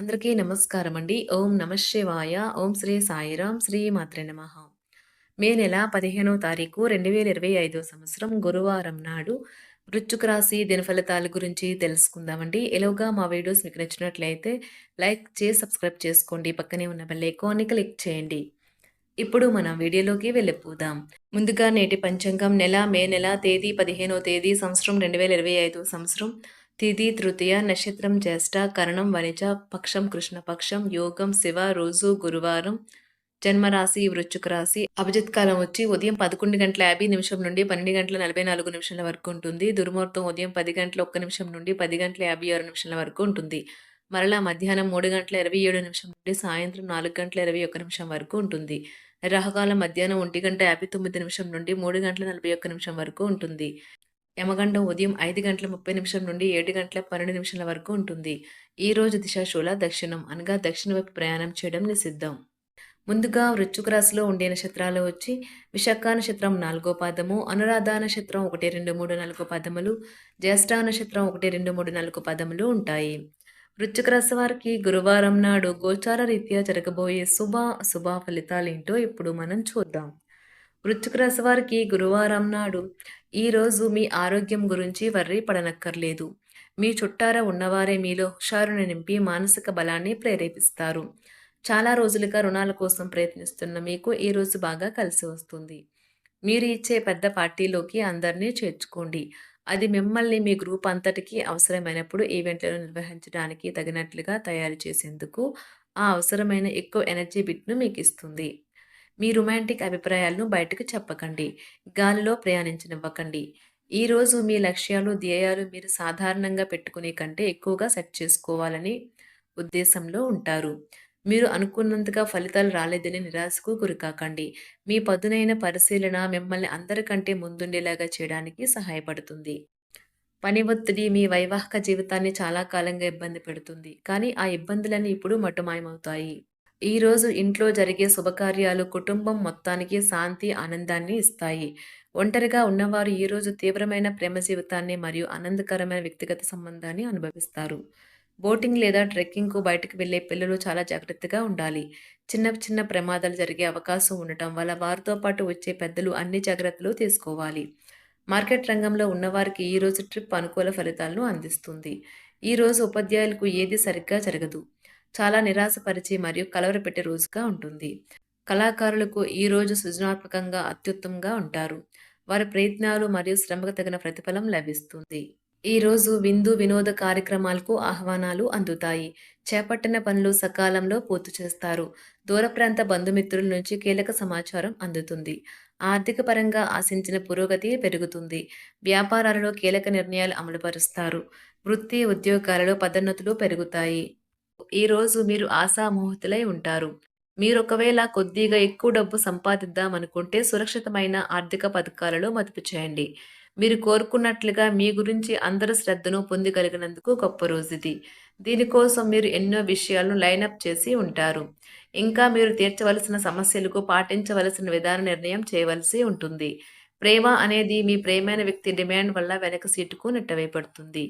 అందరికీ నమస్కారం అండి. ఓం నమః శివాయ. ఓం శ్రీ సాయిరాం. శ్రీ మాత్రే నమ మే నెల 15వ తారీఖు 2025 సంవత్సరం గురువారం నాడు వృశ్చిక రాశి దినఫలితాల గురించి తెలుసుకుందామండి. ఎలోగా మా వీడియోస్ మీకు నచ్చినట్లయితే లైక్ చేసి సబ్స్క్రైబ్ చేసుకోండి. పక్కనే ఉన్న బెల్ ఐకాన్ని క్లిక్ చేయండి. ఇప్పుడు మనం వీడియోలోకి వెళ్ళిపోదాం. ముందుగా నేటి పంచాంగం నెల మే నెల తేదీ 15వ తేదీ సంవత్సరం 2025 సంవత్సరం తిథి తృతీయ నక్షత్రం జ్యేష్ఠ కరణం వనిజ పక్షం కృష్ణపక్షం యోగం శివ రోజు గురువారం జన్మరాశి వృశ్చిక రాశి. అభిజిత్ కాలం వచ్చి ఉదయం పదకొండు గంటల యాభై నిమిషం నుండి పన్నెండు గంటల నలభై నాలుగు నిమిషాల వరకు ఉంటుంది. దుర్ముహూర్తం ఉదయం పది గంటల ఒక్క నిమిషం నుండి పది గంటల యాభై ఆరు నిమిషాల వరకు ఉంటుంది. మరలా మధ్యాహ్నం మూడు గంటల ఇరవై ఏడు నిమిషం నుండి సాయంత్రం నాలుగు గంటల ఇరవై ఒక్క నిమిషం వరకు ఉంటుంది. రాహకాలం మధ్యాహ్నం ఒంటి గంట యాభై తొమ్మిది నిమిషం నుండి మూడు గంటల నలభై ఒక్క నిమిషం వరకు ఉంటుంది. యమగండం ఉదయం ఐదు గంటల ముప్పై నిమిషం నుండి ఏడు గంటల పన్నెండు నిమిషాల వరకు ఉంటుంది. ఈ రోజు దిశాశూల దక్షిణం అనగా దక్షిణ వైపు ప్రయాణం చేయడం నిషిద్ధం. ముందుగా వృచ్చుక రాశిలో ఉండే నక్షత్రాలు వచ్చి విశాఖ నక్షత్రం నాలుగో పాదము అనురాధ నక్షత్రం ఒకటి రెండు మూడు నాలుగు పదములు జ్యేష్ఠ నక్షత్రం ఒకటి రెండు మూడు నాలుగు పదములు ఉంటాయి. వృశ్చిక రాశి వారికి గురువారం నాడు గోచార రీత్యా జరగబోయే శుభ అశుభ ఫలితాలేంటో ఇప్పుడు మనం చూద్దాం. వృశ్చిక రాశి వారికి గురువారం నాడు ఈరోజు మీ ఆరోగ్యం గురించి వర్రీ పడనక్కర్లేదు. మీ చుట్టార ఉన్నవారే మీలో హుషారుని నింపి మానసిక బలాన్ని ప్రేరేపిస్తారు. చాలా రోజులుగా రుణాల కోసం ప్రయత్నిస్తున్న మీకు ఈరోజు బాగా కలిసి వస్తుంది. మీరు ఇచ్చే పెద్ద పార్టీలోకి అందరినీ చేర్చుకోండి. అది మిమ్మల్ని మీ గ్రూప్ అంతటికి అవసరమైనప్పుడు ఈవెంట్లను నిర్వహించడానికి తగినట్లుగా తయారు చేసేందుకు ఆ అవసరమైన ఎక్కువ ఎనర్జీ బిట్ను మీకు ఇస్తుంది మీ రొమాంటిక్ అభిప్రాయాలను బయటకు చెప్పకండి. గాలిలో ప్రయాణించనివ్వకండి. ఈరోజు మీ లక్ష్యాలు ధ్యేయాలు మీరు సాధారణంగా పెట్టుకునే కంటే ఎక్కువగా సెట్ చేసుకోవాలని ఉద్దేశంలో ఉంటారు. మీరు అనుకున్నంతగా ఫలితాలు రాలేదని నిరాశకు గురికాకండి. మీ పదునైన పరిశీలన మిమ్మల్ని అందరికంటే ముందుండేలాగా చేయడానికి సహాయపడుతుంది. పని ఒత్తిడి మీ వైవాహిక జీవితాన్ని చాలా కాలంగా ఇబ్బంది పెడుతుంది. కానీ ఆ ఇబ్బందులన్నీ ఇప్పుడు మటుమాయమవుతాయి. ఈరోజు ఇంట్లో జరిగే శుభకార్యాలు కుటుంబం మొత్తానికి శాంతి ఆనందాన్ని ఇస్తాయి. ఒంటరిగా ఉన్నవారు ఈరోజు తీవ్రమైన ప్రేమ జీవితాన్ని మరియు ఆనందకరమైన వ్యక్తిగత సంబంధాన్ని అనుభవిస్తారు. బోటింగ్ లేదా ట్రెక్కింగ్కు బయటకు వెళ్ళే పిల్లలు చాలా జాగ్రత్తగా ఉండాలి. చిన్న చిన్న ప్రమాదాలు జరిగే అవకాశం ఉండటం వల్ల వారితో పాటు వచ్చే పెద్దలు అన్ని జాగ్రత్తలు తీసుకోవాలి. మార్కెట్ రంగంలో ఉన్నవారికి ఈరోజు ట్రిప్ అనుకూల ఫలితాలను అందిస్తుంది. ఈరోజు ఉపాధ్యాయులకు ఏది సరిగ్గా జరగదు. చాలా నిరాశపరిచి మరియు కలవరపెట్టే రోజుగా ఉంటుంది. కళాకారులకు ఈ రోజు సృజనాత్మకంగా అత్యుత్తమంగా ఉంటారు. వారి ప్రయత్నాలు మరియు శ్రమకు తగిన ప్రతిఫలం లభిస్తుంది. ఈ రోజు విందు వినోద కార్యక్రమాలకు ఆహ్వానాలు అందుతాయి. చేపట్టిన పనులు సకాలంలో పూర్తి చేస్తారు. దూర ప్రాంత బంధుమిత్రుల నుంచి కీలక సమాచారం అందుతుంది. ఆర్థిక పరంగా ఆశించిన పురోగతి పెరుగుతుంది. వ్యాపారాలలో కీలక నిర్ణయాలు అమలుపరుస్తారు. వృత్తి ఉద్యోగాలలో పదోన్నతులు పెరుగుతాయి. ఈరోజు మీరు ఆశామోహితులై ఉంటారు. మీరు ఒకవేళ కొద్దిగా ఎక్కువ డబ్బు సంపాదిద్దామనుకుంటే సురక్షితమైన ఆర్థిక పథకాలలో మదుపు చేయండి. మీరు కోరుకున్నట్లుగా మీ గురించి అందరి శ్రద్ధను పొందగలిగినందుకు గొప్ప రోజు ఇది దీనికోసం మీరు ఎన్నో విషయాలను లైనప్ చేసి ఉంటారు. ఇంకా మీరు తీర్చవలసిన సమస్యలకు పాటించవలసిన విధాన నిర్ణయం చేయవలసి ఉంటుంది. ప్రేమ అనేది మీ ప్రేమైన వ్యక్తి డిమాండ్ వల్ల వెనక సీటుకు నెట్టవేయబడుతుంది.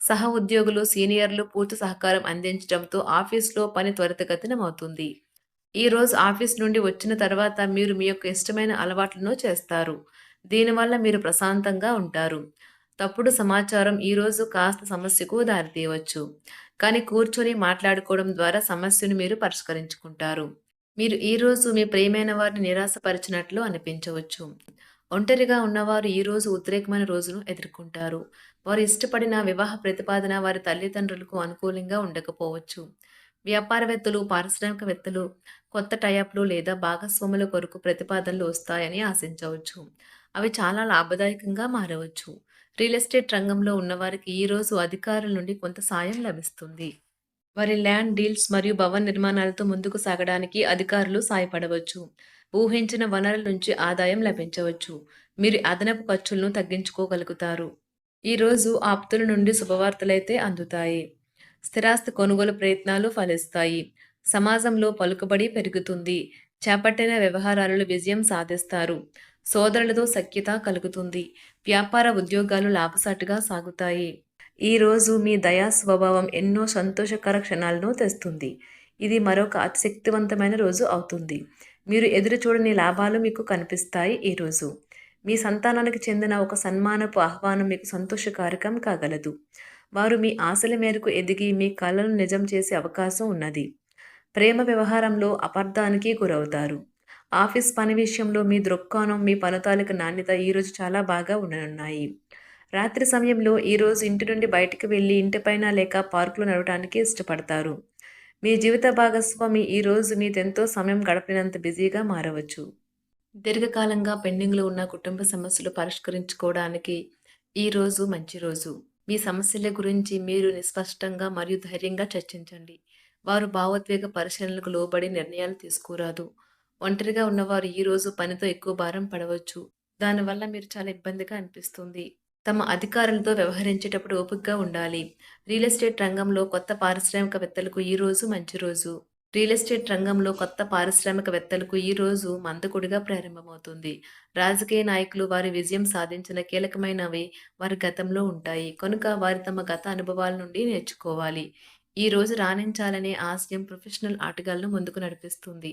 సహ ఉద్యోగులు సీనియర్లు పూర్తి సహకారం అందించడంతో ఆఫీస్లో పని త్వరితగతినమవుతుంది. ఈరోజు ఆఫీస్ నుండి వచ్చిన తర్వాత మీరు మీ యొక్క ఇష్టమైన అలవాట్లను చేస్తారు. దీనివల్ల మీరు ప్రశాంతంగా ఉంటారు. తప్పుడు సమాచారం ఈరోజు కాస్త సమస్యకు దారితీయవచ్చు. కానీ కూర్చొని మాట్లాడుకోవడం ద్వారా సమస్యను మీరు పరిష్కరించుకుంటారు. మీరు ఈరోజు మీ ప్రియమైన వారిని నిరాశపరిచినట్లు అనిపించవచ్చు. ఒంటరిగా ఉన్నవారు ఈరోజు ఉద్రేకమైన రోజును ఎదుర్కొంటారు. వారు ఇష్టపడిన వివాహ ప్రతిపాదన వారి తల్లిదండ్రులకు అనుకూలంగా ఉండకపోవచ్చు. వ్యాపారవేత్తలు పారిశ్రామికవేత్తలు కొత్త టైప్లు లేదా భాగస్వాముల కొరకు ప్రతిపాదనలు వస్తాయని ఆశించవచ్చు. అవి చాలా లాభదాయకంగా మారవచ్చు. రియల్ ఎస్టేట్ రంగంలో ఉన్నవారికి ఈరోజు అధికారుల నుండి కొంత సాయం లభిస్తుంది. వారి ల్యాండ్ డీల్స్ మరియు భవన నిర్మాణాలతో ముందుకు సాగడానికి అధికారులు సాయపడవచ్చు. ఊహించిన వనరుల నుంచి ఆదాయం లభించవచ్చు. మీరు అదనపు ఖర్చులను తగ్గించుకోగలుగుతారు. ఈరోజు ఆప్తుల నుండి శుభవార్తలైతే అందుతాయి. స్థిరాస్తి కొనుగోలు ప్రయత్నాలు ఫలిస్తాయి. సమాజంలో పలుకుబడి పెరుగుతుంది. చేపట్టిన వ్యవహారాలలో విజయం సాధిస్తారు. సోదరులతో సఖ్యత కలుగుతుంది. వ్యాపార ఉద్యోగాలు లాభసాటుగా సాగుతాయి. ఈరోజు మీ దయా స్వభావం ఎన్నో సంతోషకర క్షణాలను తెస్తుంది. ఇది మరొక అతిశక్తివంతమైన రోజు అవుతుంది. మీరు ఎదురు చూడని లాభాలు మీకు కనిపిస్తాయి ఈరోజు మీ సంతానానికి చెందిన ఒక సన్మానపు ఆహ్వానం మీకు సంతోషకారకం కాగలదు. వారు మీ ఆశల మేరకు ఎదిగి మీ కళలను నిజం చేసే అవకాశం ఉన్నది. ప్రేమ వ్యవహారంలో అపార్థానికి గురవుతారు. ఆఫీస్ పని విషయంలో మీ దృక్కోణం మీ ఫలితాలకు నాణ్యత ఈరోజు చాలా బాగా ఉండనున్నాయి రాత్రి సమయంలో ఈరోజు ఇంటి నుండి బయటికి వెళ్ళి ఇంటిపైన లేక పార్కులో నడవడానికి ఇష్టపడతారు. మీ జీవిత భాగస్వామి ఈరోజు మీదెంతో సమయం గడపినంత బిజీగా మారవచ్చు. దీర్ఘకాలంగా పెండింగ్లో ఉన్న కుటుంబ సమస్యలు పరిష్కరించుకోవడానికి ఈరోజు మంచి రోజు. మీ సమస్యల గురించి మీరు నిస్పష్టంగా మరియు ధైర్యంగా చర్చించండి. వారు భావోద్వేగ పరిశీలనలకు లోబడి నిర్ణయాలు తీసుకురాదు. ఒంటరిగా ఉన్నవారు ఈరోజు పనితో ఎక్కువ భారం పడవచ్చు. దానివల్ల మీరు చాలా ఇబ్బందిగా అనిపిస్తుంది. తమ అధికారులతో వ్యవహరించేటప్పుడు ఓపికగా ఉండాలి. రియల్ ఎస్టేట్ రంగంలో కొత్త పారిశ్రామికవేత్తలకు ఈ రోజు మంచి రోజు. రియల్ ఎస్టేట్ రంగంలో కొత్త పారిశ్రామికవేత్తలకు ఈ రోజు మందకుడిగా ప్రారంభమవుతుంది. రాజకీయ నాయకులు వారి విజయం సాధించిన కీలకమైనవి వారి గతంలో ఉంటాయి. కనుక వారి తమ గత అనుభవాల నుండి నేర్చుకోవాలి. ఈ రోజు రాణించాలనే ఆశయం ప్రొఫెషనల్ ఆటగాళ్ళను ముందుకు నడిపిస్తుంది.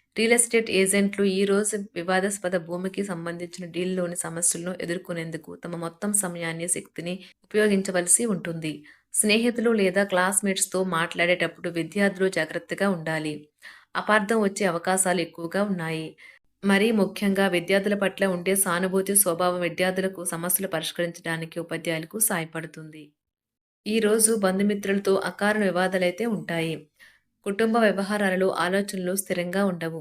రియల్ ఎస్టేట్ ఏజెంట్లు ఈ రోజు వివాదాస్పద భూమికి సంబంధించిన డీల్లోని సమస్యలను ఎదుర్కొనేందుకు తమ మొత్తం సమయాన్ని శక్తిని ఉపయోగించవలసి ఉంటుంది. స్నేహితులు లేదా క్లాస్మేట్స్తో మాట్లాడేటప్పుడు విద్యార్థులు జాగ్రత్తగా ఉండాలి. అపార్థం వచ్చే అవకాశాలు ఎక్కువగా ఉన్నాయి. మరీ ముఖ్యంగా విద్యార్థుల పట్ల ఉండే సానుభూతి స్వభావం విద్యార్థులకు సమస్యలు పరిష్కరించడానికి ఉపాధ్యాయులకు సాయపడుతుంది. ఈరోజు బంధుమిత్రులతో అకారణ వివాదాలైతే ఉంటాయి. కుటుంబ వ్యవహారాలలో ఆలోచనలు స్థిరంగా ఉండవు.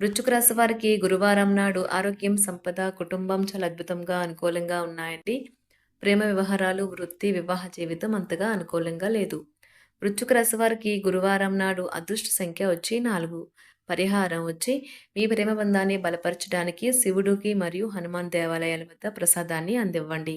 వృచ్చుక రాశి వారికి గురువారం నాడు ఆరోగ్యం సంపద కుటుంబం చాలా అద్భుతంగా అనుకూలంగా ఉన్నాయండి. ప్రేమ వ్యవహారాలు వృత్తి వివాహ జీవితం అంతగా అనుకూలంగా లేదు. వృచ్చుక రాశి వారికి గురువారం నాడు అదృష్ట సంఖ్య వచ్చి నాలుగు. పరిహారం వచ్చి మీ ప్రేమ బంధాన్ని బలపరచడానికి శివుడికి మరియు హనుమాన్ దేవాలయాల వద్ద ప్రసాదాన్ని అందివ్వండి.